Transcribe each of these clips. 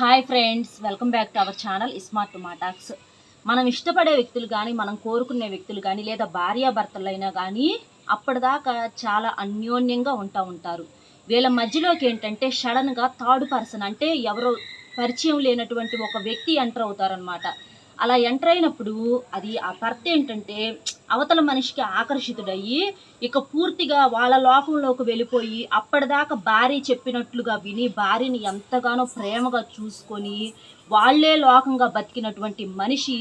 Hi friends welcome back to our channel smart మాటాక్స్ మనం ఇష్టపడే వ్యక్తులు కానీ మనం కోరుకునే వ్యక్తులు కానీ లేదా భార్యాభర్తలైనా కానీ అప్పటిదాకా చాలా అన్యోన్యంగా ఉంటా ఉంటారు. వీళ్ళ మధ్యలోకి ఏంటంటే సడన్గా థర్డ్ పర్సన్ అంటే ఎవరో పరిచయం లేనటువంటి ఒక వ్యక్తి ఎంటర్ అవుతారనమాట అలా ఎంటర్ అయినప్పుడు అది ఆ భర్త ఏంటంటే అవతల మనిషికి ఆకర్షితుడయ్యి ఇక పూర్తిగా వాళ్ళ లోకంలోకి వెళ్ళిపోయి అప్పటిదాకా భార్య చెప్పినట్లుగా విని భార్యని ఎంతగానో ప్రేమగా చూసుకొని వాళ్ళే లోకంగా బతికినటువంటి మనిషి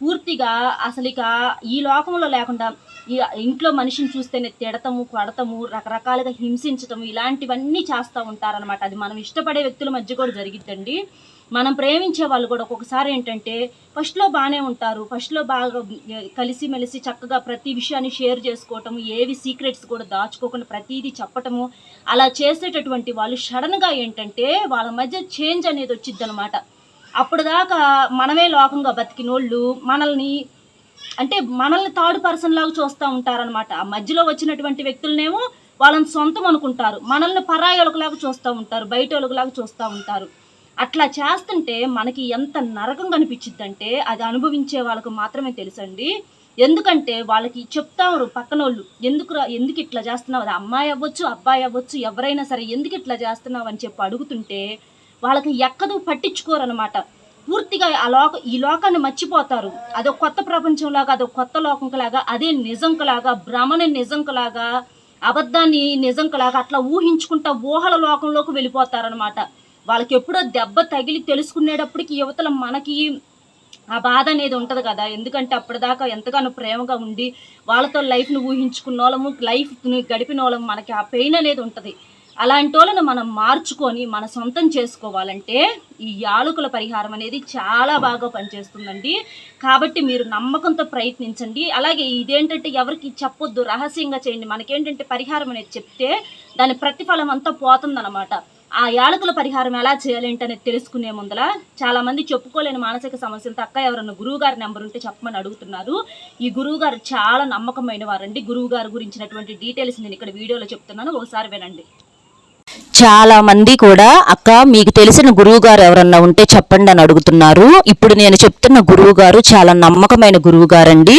పూర్తిగా అసలు ఇక ఈ లోకంలో లేకుండా ఈ ఇంట్లో మనిషిని చూస్తేనే తిడతము కొడతము రకరకాలుగా హింసించటము ఇలాంటివన్నీ చేస్తూ ఉంటారనమాట అది మనం ఇష్టపడే వ్యక్తుల మధ్య కూడా జరిగిద్దండి. మనం ప్రేమించే వాళ్ళు కూడా ఒక్కొక్కసారి ఏంటంటే ఫస్ట్లో బాగానే ఉంటారు. ఫస్ట్లో బాగా కలిసి మెలిసి చక్కగా ప్రతి విషయాన్ని షేర్ చేసుకోవటము ఏవి సీక్రెట్స్ కూడా దాచుకోకుండా ప్రతిదీ చెప్పటము అలా చేసేటటువంటి వాళ్ళు సడన్గా ఏంటంటే వాళ్ళ మధ్య చేంజ్ అనేది వచ్చిద్దనమాట అప్పుడు దాకా మనమే లోకంగా బతికినోళ్ళు మనల్ని అంటే మనల్ని థర్డ్ పర్సన్ లాగా చూస్తూ ఉంటారనమాట ఆ మధ్యలో వచ్చినటువంటి వ్యక్తులనేమో వాళ్ళని సొంతం అనుకుంటారు. మనల్ని పరాయోళ్ళకులాగా చూస్తూ ఉంటారు బయట వాళ్ళకులాగా చూస్తూ ఉంటారు. అట్లా చేస్తుంటే మనకి ఎంత నరకం కనిపించిద్దంటే అది అనుభవించే వాళ్ళకు మాత్రమే తెలుసండి. ఎందుకంటే వాళ్ళకి చెప్తారు పక్కనోళ్ళు ఎందుకు రా- ఎందుకు ఇట్లా చేస్తున్నావు? అది అమ్మాయి అవ్వచ్చు అబ్బాయి అవ్వచ్చు ఎవరైనా సరే ఎందుకు ఇట్లా చేస్తున్నావు? అని చెప్పి అడుగుతుంటే వాళ్ళకి ఎక్కదు పట్టించుకోరనమాట పూర్తిగా ఆ లోక ఈ లోకాన్ని మర్చిపోతారు. అదో కొత్త ప్రపంచంలాగా అదో కొత్త లోకంకలాగా అదే నిజంకలాగా భ్రమని నిజంకలాగా అబద్ధాన్ని నిజంకలాగా అట్లా ఊహించుకుంటా ఊహల లోకంలోకి వెళ్ళిపోతారనమాట వాళ్ళకి ఎప్పుడో దెబ్బ తగిలి తెలుసుకునేటప్పటికి యువతల మనకి ఆ బాధ అనేది ఉంటుంది కదా. ఎందుకంటే అప్పటిదాకా ఎంతగానో ప్రేమగా ఉండి వాళ్ళతో లైఫ్ను ఊహించుకున్న వాళ్ళము లైఫ్ని గడిపిన వాళ్ళము మనకి ఆ పెయిన్ అనేది ఉంటుంది. అలాంటి వాళ్ళని మనం మార్చుకొని మన సొంతం చేసుకోవాలంటే ఈ యాలకుల పరిహారం అనేది చాలా బాగా పనిచేస్తుందండి. కాబట్టి మీరు నమ్మకంతో ప్రయత్నించండి. అలాగే ఇదేంటంటే ఎవరికి చెప్పొద్దు రహస్యంగా చేయండి. మనకేంటంటే పరిహారం అనేది చెప్తే దాని ప్రతిఫలం అంతా పోతుందన్నమాట. ఆ యాలకుల పరిహారం ఎలా చేయాలి అనేది తెలుసుకునే ముందల చాలా మంది చెప్పుకోలేని మానసిక సమస్యలతో అక్క ఎవరన్నా గురువు గారి నెంబర్ ఉంటే చెప్పమని అడుగుతున్నారు. ఈ గురువు గారు చాలా నమ్మకమైన వారండి గురువు గారి గురించినటువంటి డీటెయిల్స్ నేను ఇక్కడ వీడియోలో చెప్తున్నాను. ఒకసారి వినండి. చాలా మంది కూడా అక్క మీకు తెలిసిన గురువు గారు ఎవరన్నా ఉంటే చెప్పండి అని అడుగుతున్నారు. ఇప్పుడు నేను చెప్తున్న గురువు గారు చాలా నమ్మకమైన గురువు గారండి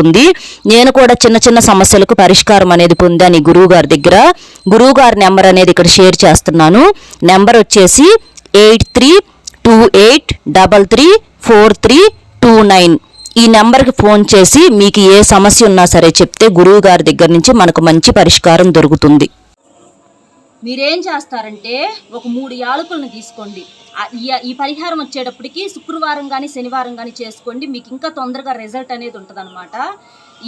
నేను కూడా చిన్న చిన్న సమస్యలకు పరిష్కారం అనేది పొందాను ఈ గురువు గారి దగ్గర. గురువు గారి నెంబర్ అనేది ఇక్కడ షేర్ చేస్తున్నాను. నెంబర్ వచ్చేసి eight three two eight double three four three two nine. ఈ నెంబర్కి ఫోన్ చేసి మీకు ఏ సమస్య ఉన్నా సరే చెప్తే గురువు గారి దగ్గర నుంచి మనకు మంచి పరిష్కారం దొరుకుతుంది. మీరేం చేస్తారంటే ఒక మూడు యాలకులను తీసుకోండి. ఈ ఈ పరిహారం వచ్చేటప్పటికి శుక్రవారం కానీ శనివారం కానీ చేసుకోండి. మీకు ఇంకా తొందరగా రిజల్ట్ అనేది ఉంటుంది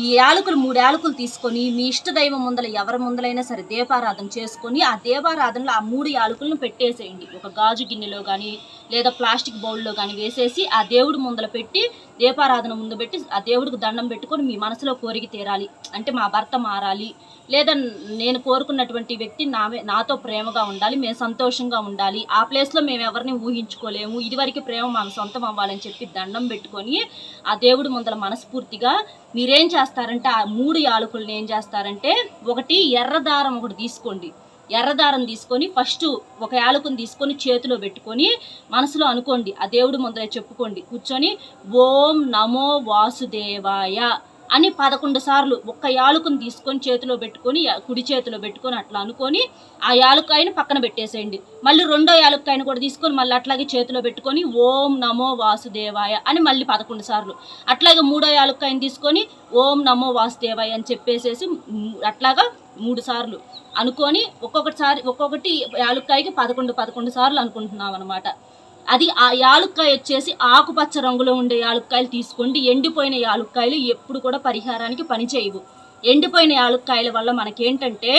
ఈ యాలకులు మూడు యాలకులు తీసుకొని మీ ఇష్ట దైవం ముందల ఎవరి ముందలైనా సరే దీపారాధన చేసుకొని ఆ దీపారాధనలో ఆ మూడు యాలకులను పెట్టేసేయండి. ఒక గాజు గిన్నెలో కానీ లేదా ప్లాస్టిక్ బౌల్లో కానీ వేసేసి ఆ దేవుడి ముందల పెట్టి దీపారాధన ముందు పెట్టి ఆ దేవుడికి దండం పెట్టుకొని మీ మనసులో కోరిక తీరాలి. అంటే మా భర్త మారాలి లేదా నేను కోరుకున్నటువంటి వ్యక్తి నా నాతో ప్రేమగా ఉండాలి మేము సంతోషంగా ఉండాలి. ఆ ప్లేస్లో మేము ఎవరిని ఊహించుకోలేము. ఇదివరకు ప్రేమ మన సొంతం అవ్వాలని చెప్పి దండం పెట్టుకొని ఆ దేవుడు ముందర మనస్ఫూర్తిగా మీరేం చేస్తారంటే ఆ మూడు యాలకులను ఏం చేస్తారంటే ఒకటి ఎర్రదారం ఒకటి తీసుకోండి. ఎర్రదారం తీసుకొని ఫస్ట్ ఒక యాలకుని తీసుకొని చేతిలో పెట్టుకొని మనసులో అనుకోండి ఆ దేవుడు ముందర చెప్పుకోండి. కూర్చొని ఓం నమో వాసుదేవాయ అని పదకొండు సార్లు ఒక్క యాలకుని తీసుకొని చేతిలో పెట్టుకొని కుడి చేతిలో పెట్టుకొని అట్లా అనుకొని ఆ యాలక్కాయని పక్కన పెట్టేసేయండి. మళ్ళీ రెండో యాలక్కాయని కూడా తీసుకొని మళ్ళీ అట్లాగే చేతిలో పెట్టుకొని ఓం నమో వాసుదేవాయ అని మళ్ళీ పదకొండు సార్లు. అట్లాగే మూడో యాలక్కాయని తీసుకొని ఓం నమో వాసుదేవాయ అని చెప్పేసేసి అట్లాగా మూడు సార్లు అనుకొని ఒక్కొక్కసారి ఒక్కొక్కటి యాలుక్కాయకి పదకొండు పదకొండు సార్లు అనుకుంటున్నాం అనమాట అది ఆ యాలుక్కాయ వచ్చేసి ఆకుపచ్చ రంగులో ఉండే యాలుక్కాయలు తీసుకోండి. ఎండిపోయిన యాలుక్కాయలు ఎప్పుడు కూడా పరిహారానికి పనిచేయవు ఎండిపోయిన యాలుక్కాయల వల్ల మనకేంటంటే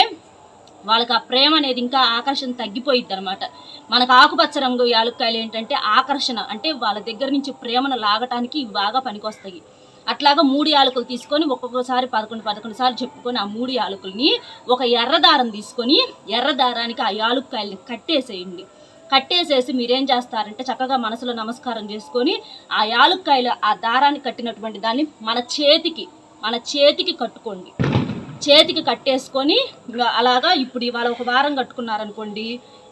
వాళ్ళకి ఆ ప్రేమ అనేది ఇంకా ఆకర్షణ తగ్గిపోయిద్ది అనమాట మనకు ఆకుపచ్చ రంగు యాలుక్కాయలు ఏంటంటే ఆకర్షణ అంటే వాళ్ళ దగ్గర నుంచి ప్రేమను లాగటానికి ఇవి బాగా పనికొస్తాయి. అట్లాగా మూడు యాలకులు తీసుకొని ఒక్కొక్కసారి పదకొండు పదకొండు సార్లు చెప్పుకొని ఆ మూడు యాలకుల్ని ఒక ఎర్ర దారం తీసుకొని ఎర్ర దారానికి ఆ యాలుక్కాయల్ని కట్టేసేయండి. కట్టేసేసి మీరేం చేస్తారంటే చక్కగా మనసులో నమస్కారం చేసుకొని ఆ యాలుక్కాయలు ఆ దారాన్ని కట్టినటువంటి దాన్ని మన చేతికి మన చేతికి కట్టుకోండి. చేతికి కట్టేసుకొని అలాగా ఇప్పుడు ఇవాళ ఒక వారం కట్టుకున్నారనుకోండి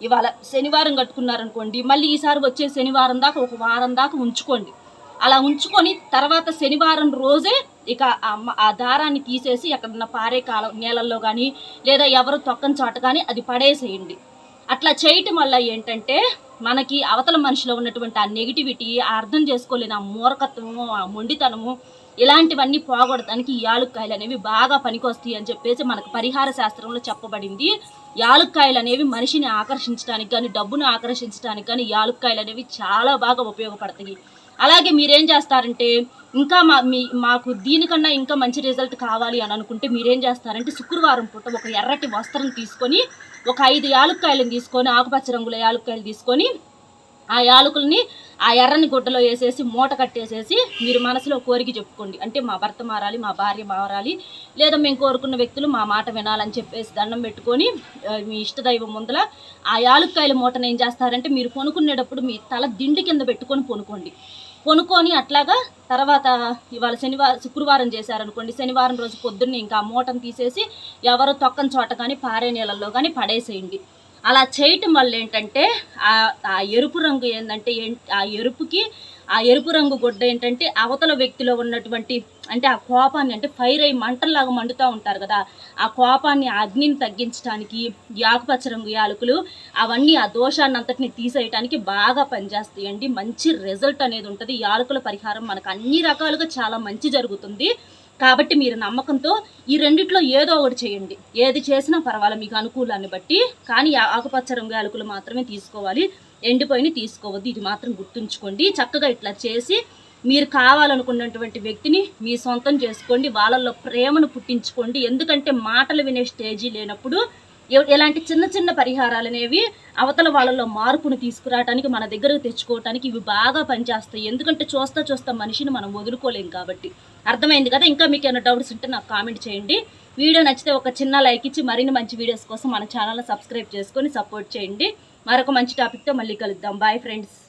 ఇవాళ శనివారం కట్టుకున్నారనుకోండి మళ్ళీ ఈసారి వచ్చే శనివారం దాకా ఒక వారం దాకా ఉంచుకోండి. అలా ఉంచుకొని తర్వాత శనివారం రోజే ఇక ఆ దారాన్ని తీసేసి ఎక్కడన్నా పారే కాలం నేలల్లో కానీ లేదా ఎవరు తొక్కని చోట కానీ అది పడేసేయండి. అట్లా చేయటం వల్ల ఏంటంటే మనకి అవతల మనిషిలో ఉన్నటువంటి ఆ నెగిటివిటీ ఆ అర్థం చేసుకోలేని ఆ మూర్ఖత్వము ఆ మొండితనము ఇలాంటివన్నీ పోగొడటానికి ఈ యాలుక్కాయలు అనేవి బాగా పనికొస్తాయి అని చెప్పేసి మనకు పరిహార శాస్త్రంలో చెప్పబడింది. యాలుక్కాయలు అనేవి మనిషిని ఆకర్షించడానికి కానీ డబ్బును ఆకర్షించడానికి కానీ యాలుక్కాయలు అనేవి చాలా బాగా ఉపయోగపడతాయి. అలాగే మీరేం చేస్తారంటే ఇంకా మా మీ మాకు దీనికన్నా ఇంకా మంచి రిజల్ట్ కావాలి అని అనుకుంటే మీరేం చేస్తారంటే శుక్రవారం పూట ఒక ఎర్రటి వస్త్రం తీసుకొని ఒక ఐదు యాలుక్కాయలను తీసుకొని ఆకుపచ్చ రంగుల యాలుక్కాయలు తీసుకొని ఆ యాలకుల్ని ఆ ఎర్రని గుడ్డలో వేసేసి మూట కట్టేసేసి మీరు మనసులో కోరిక చెప్పుకోండి. అంటే మా భర్త మారాలి మా భార్య మారాలి లేదా మేము కోరుకున్న వ్యక్తులు మా మాట వినాలని చెప్పేసి దండం పెట్టుకొని మీ ఇష్టదైవం ముందల ఆ యాలుక్కాయల మూటను ఏం చేస్తారంటే మీరు కొనుక్కునేటప్పుడు మీ తల దిండి కింద పెట్టుకొని కొనుక్కోండి. కొనుక్కొని అట్లాగా తర్వాత ఇవాళ శనివారం శుక్రవారం చేశారనుకోండి శనివారం రోజు పొద్దున్నే ఇంకా ఆ మూటను తీసేసి ఎవరు తొక్కని చోట కానీ పారే నీళ్ళల్లో కానీ పడేసేయండి. అలా చేయటం వల్ల ఏంటంటే ఆ ఆ ఎరుపు రంగు ఏంటంటే ఏం- ఆ ఎరుపుకి ఆ ఎరుపు రంగు గుడ్డ ఏంటంటే అవతల వ్యక్తిలో ఉన్నటువంటి అంటే ఆ కోపాన్ని అంటే ఫైర్ అయ్యి మంటల్లాగా మండుతూ ఉంటారు కదా. ఆ కోపాన్ని అగ్నిని తగ్గించడానికి ఆకుపచ్చ రంగు యాలకులు అవన్నీ ఆ దోషాన్ని అంతటిని తీసేయటానికి బాగా పనిచేస్తాయండి. మంచి రిజల్ట్ అనేది ఉంటుంది. ఈ యాలకుల పరిహారం మనకు అన్ని రకాలుగా చాలా మంచి జరుగుతుంది. కాబట్టి మీరు నమ్మకంతో ఈ రెండిట్లో ఏదో ఒకటి చేయండి. ఏది చేసినా పర్వాలేదు మీకు అనుకూలాన్ని బట్టి. కానీ ఆకుపచ్చ రంగు యాలకులు మాత్రమే తీసుకోవాలి. ఎండిపోయిన తీసుకోవద్దు ఇది మాత్రం గుర్తుంచుకోండి. చక్కగా ఇట్లా చేసి మీరు కావాలనుకున్నటువంటి వ్యక్తిని మీ సొంతం చేసుకోండి. వాళ్ళల్లో ప్రేమను పుట్టించుకోండి. ఎందుకంటే మాటలు వినే స్టేజీ లేనప్పుడు ఎలాంటి చిన్న చిన్న పరిహారాలు అనేవి అవతల వాళ్ళలో మార్పును తీసుకురావడానికి మన దగ్గరకు తెచ్చుకోవటానికి ఇవి బాగా పనిచేస్తాయి. ఎందుకంటే చూస్తా చూస్తా మనిషిని మనం వదులుకోలేం కాబట్టి. అర్థమైంది కదా? ఇంకా మీకు ఏమైనా డౌట్స్ ఉంటే నాకు కామెంట్ చేయండి. వీడియో నచ్చితే ఒక చిన్న లైక్ ఇచ్చి మరిన్ని మంచి వీడియోస్ కోసం మన ఛానల్ సబ్స్క్రైబ్ చేసుకొని సపోర్ట్ చేయండి. మరొక మంచి టాపిక్తో మళ్ళీ కలుద్దాం. Bye friends.